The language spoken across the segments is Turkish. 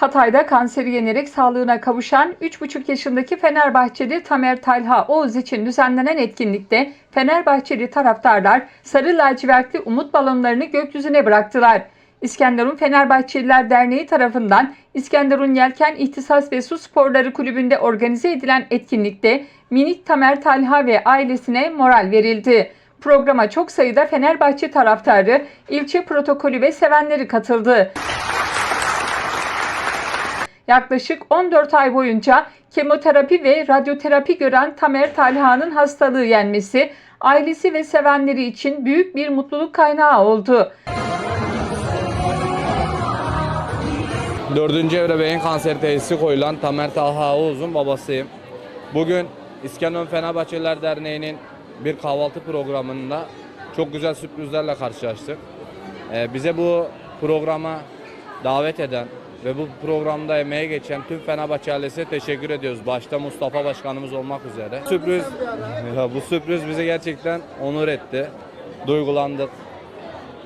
Hatay'da kanseri yenerek sağlığına kavuşan 3,5 yaşındaki Fenerbahçeli Tamer Talha Oğuz için düzenlenen etkinlikte Fenerbahçeli taraftarlar sarı lacivertli umut balonlarını gökyüzüne bıraktılar. İskenderun Fenerbahçeliler Derneği tarafından İskenderun Yelken İhtisas ve Su Sporları Kulübü'nde organize edilen etkinlikte minik Tamer Talha ve ailesine moral verildi. Programa çok sayıda Fenerbahçe taraftarı, ilçe protokolü ve sevenleri katıldı. Yaklaşık 14 ay boyunca kemoterapi ve radyoterapi gören Tamer Talha'nın hastalığı yenmesi ailesi ve sevenleri için büyük bir mutluluk kaynağı oldu. Dördüncü evre beyin kanseri teşhisi koyulan Tamer Talha Oğuz'un babasıyım. Bugün İskenderun Fenerbahçeliler Derneği'nin bir kahvaltı programında çok güzel sürprizlerle karşılaştık. Ee, bize bu programa davet eden ve bu programda emeğe geçen tüm Fenerbahçe ailesine teşekkür ediyoruz. Başta Mustafa Başkanımız olmak üzere. Sürpriz, ya bu sürpriz bizi gerçekten onur etti. Duygulandık.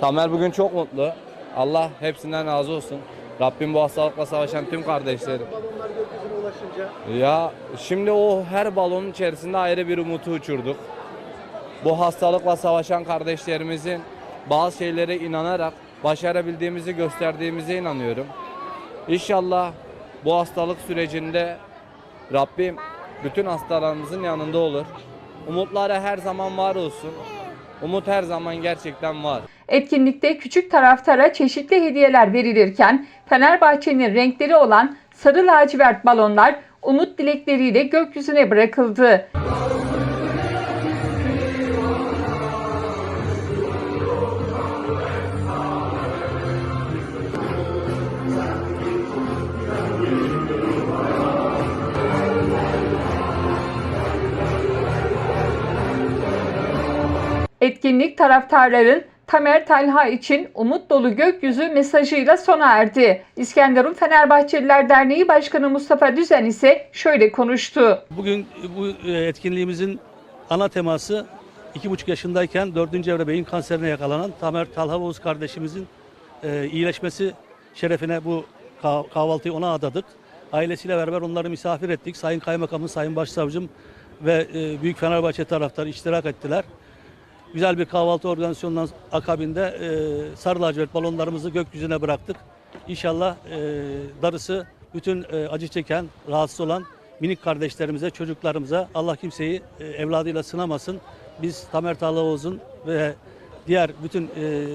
Tamer bugün çok mutlu. Allah hepsinden razı olsun. Rabbim bu hastalıkla savaşan tüm kardeşlerim. Ya şimdi o her balonun içerisinde ayrı bir umutu uçurduk. Bu hastalıkla savaşan kardeşlerimizin bazı şeylere inanarak başarabildiğimizi gösterdiğimize inanıyorum. İnşallah bu hastalık sürecinde Rabbim bütün hastalarımızın yanında olur. Umutları her zaman var olsun. Umut her zaman gerçekten var. Etkinlikte küçük taraftara çeşitli hediyeler verilirken Fenerbahçe'nin renkleri olan sarı lacivert balonlar umut dilekleriyle gökyüzüne bırakıldı. Etkinlik taraftarların Tamer Talha için umut dolu gökyüzü mesajıyla sona erdi. İskenderun Fenerbahçeliler Derneği Başkanı Mustafa Düzen ise şöyle konuştu. Bugün bu e, etkinliğimizin ana teması 2,5 yaşındayken 4. evre beyin kanserine yakalanan Tamer Talha Oğuz kardeşimizin e, iyileşmesi şerefine bu kah- kahvaltıyı ona adadık. Ailesiyle beraber onları misafir ettik. Sayın Kaymakamım, Sayın Başsavcım ve e, Büyük Fenerbahçe taraftarı iştirak ettiler. Güzel bir kahvaltı organizasyonundan akabinde e, sarı lacivert balonlarımızı gökyüzüne bıraktık. İnşallah e, darısı bütün e, acı çeken, rahatsız olan minik kardeşlerimize, çocuklarımıza Allah kimseyi e, evladıyla sınamasın. Biz Tamer Tağlaoğuz'un ve diğer bütün e,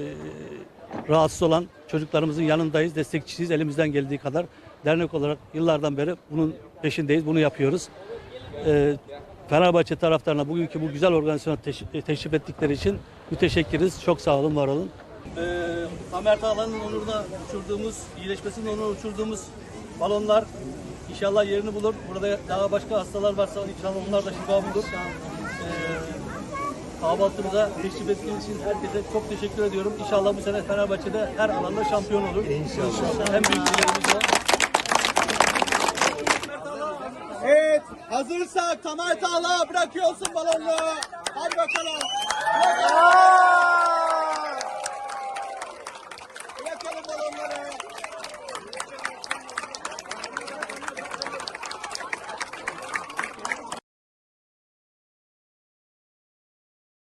rahatsız olan çocuklarımızın yanındayız, destekçisiyiz elimizden geldiği kadar. Dernek olarak yıllardan beri bunun peşindeyiz, bunu yapıyoruz. E, Fenerbahçe taraftarına bugünkü bu güzel organizasyona teş- e, teşrif ettikleri için müteşekkiriz. Çok sağ olun, var olun. Ee, Tamer Tağlan'ın onuruna uçurduğumuz, iyileşmesinin onuruna uçurduğumuz balonlar inşallah yerini bulur. Burada daha başka hastalar varsa inşallah onlar da şifa bulur. Ee, kahvaltımıza teşrif ettiğiniz için herkese çok teşekkür ediyorum. İnşallah bu sene Fenerbahçe'de her alanda şampiyon olur. İnşallah. En büyük dileğimiz o. Evet hazırsak Tamer Tağla bırakıyorsun balonu. Hadi bakalım. Bırak